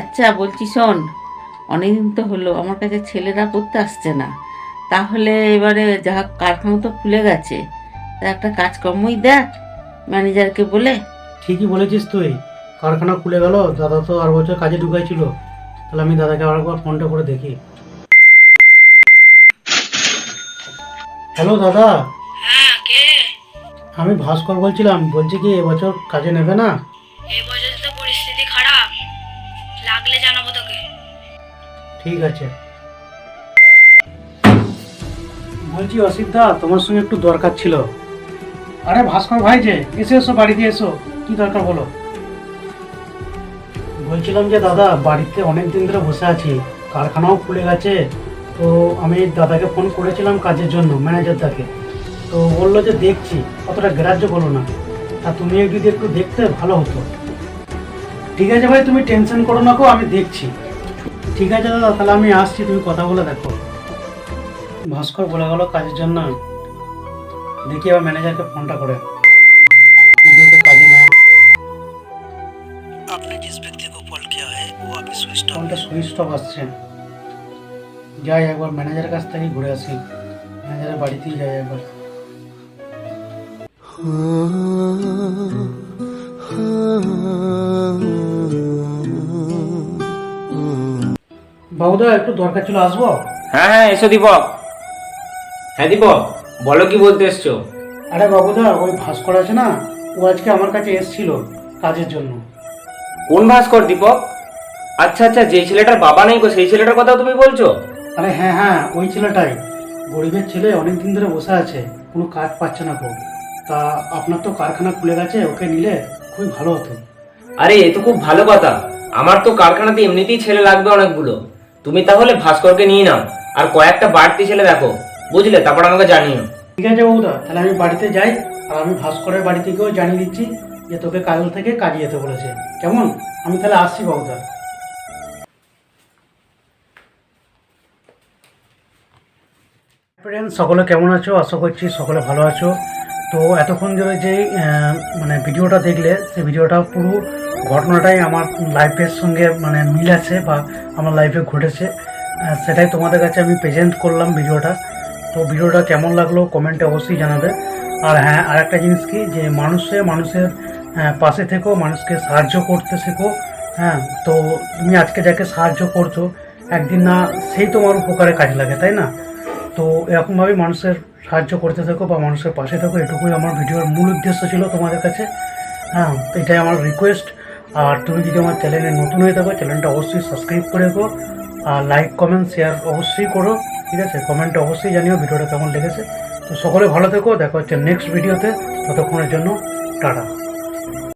আচ্ছা বলছি শোন অনেকদিন তো হলো আমার কাছে ছেলেরা করতে আসছে না। তাহলে এবারে যা কারখানা তো খুলে গেছে। তা একটা কাজকর্মই দেখ ম্যানেজারকে বলে। ঠিকই বলেছিস তুই কারখানা খুলে গেল দাদা তো আর বছর কাজে ঢুকাইছিল। তাহলে আমি দাদাকে আরেকবার ফোনটা করে দেখি। হ্যালো দাদা। হ্যাঁ কে? আমি ভাস্কর বলছিলাম বলছি কি এবছর কাজে নেবে না? এই জানাব তোকে। ঠিক আছে। বলছি অসিদ্ধা তোমার সঙ্গে একটু দরকার ছিল। আরে ভাস্কর ভাই যে, এসে, এসো, বাড়িতে এসো। কি দরকার বলো? বলছিলাম যে, দাদা, বাড়িতে অনেক দিন ধরে বসে আছি। কারখানাও খুলে গেছে। তো আমি দাদাকে ফোন করেছিলাম কাজের জন্য ম্যানেজারদাকে তো বলল যে, দেখছি। অতটা গ্রাহ্য বলো না। তা তুমি যদি একটু দেখতে, ভালো হতো। ঠিক আছে ভাই তুমি টেনশন করো না গো আমি দেখছি ঠিক আছে দাদা তাহলে আমি আসছি তুমি কথা বলে দেখো ভাস্কর বলে গেল কাজের জন্য দেখি আবার ম্যানেজারকে ফোনটা করে যদি ওকে কাজে নেয় आपने जिस व्यक्ति को कॉल किया है वो अभी स्विच ऑफ ফোনটা সুইচ অফ আসছে যাই একবার ম্যানেজারের কাছ থেকে ঘুরে আসি ম্যানেজারের বাড়িতেই যাই একবার বাবুদা একটু দরকার ছিল আসব? হ্যাঁ হ্যাঁ এসো দীপক। হ্যাঁ দীপক বলো কি বলতে এসছো? আরে বাবুদা ওই ভাস্কর আছে না? ও আজকে আমার কাছে এসেছিল কাজের জন্য। কোন ভাস্কর দীপক? আচ্ছা আচ্ছা যে ছেলেটার বাবা নেই গো সেই ছেলেটার কথা তুমি বলছো? আরে হ্যাঁ হ্যাঁ ওই ছেলেটাই। গরিবের ছেলে অনেক দিন ধরে বসে আছে কোনো কাজ পাচ্ছে না কো তা আপনার তো কারখানা খুলে গেছে ওকে নিলে খুবই ভালো হতো। আরে এ তো খুব ভালো কথা। আমার তো কারখানাতে এমনিতেই ছেলে লাগবে অনেকগুলো। তুমি তাহলে ভাস্করকে নিয়ে নাও, আর কয়েকটা বাড়তি ছেলে দেখো। বুঝলে? তারপর আমাকে জানিও। ঠিক আছে বাবুদা তাহলে আমি বাড়িতে যাই, আর আমি ভাস্করের বাড়ি থেকেও জানিয়ে দিচ্ছি যে তোকে কাল থেকে কাজে যেতে বলেছে। কেমন? আমি তাহলে আসছি বাবুদা ফ্রেন্ড সকলে কেমন আছো? আশা করছি সকলে ভালো আছো। তো এতক্ষণ ধরে যে মানে ভিডিওটা দেখলে, সেই ভিডিওটা পুরো ঘটনাটাই আমার লাইফের সঙ্গে মানে মিল আছে বা আমার লাইফে ঘটেছে। সেটাই তোমাদের কাছে আমি প্রেজেন্ট করলাম ভিডিওটা। তো ভিডিওটা কেমন লাগল কমেন্টে অবশ্যই জানাবে। আর হ্যাঁ আর একটা জিনিস কি, যে মানুষে মানুষের পাশে থেকো, মানুষকে সাহায্য করতে শেখো। হ্যাঁ তো তুমি আজকে যাকে সাহায্য করছ, একদিন না সেই তোমার উপকারে কাজে লাগে, তাই না? তো এরকমভাবে মানুষের সাহায্য করতে থাকো বা মানুষের পাশে থাকো, এটুকুই আমার ভিডিওর মূল উদ্দেশ্য ছিল তোমাদের কাছে। হ্যাঁ এটাই আমার রিকোয়েস্ট আর তুমি যদি আমার চ্যানেলে নতুন হয়ে থাকো চ্যানেলটা অবশ্যই সাবস্ক্রাইব করে রাখো, আর লাইক কমেন্ট শেয়ার অবশ্যই করো, ঠিক আছে? কমেন্টে অবশ্যই জানিও, ভিডিওটা কেমন লেগেছে। তো সকলে ভালো থেকো, দেখা হচ্ছে নেক্সট ভিডিওতে ততক্ষণের জন্য, টাটা।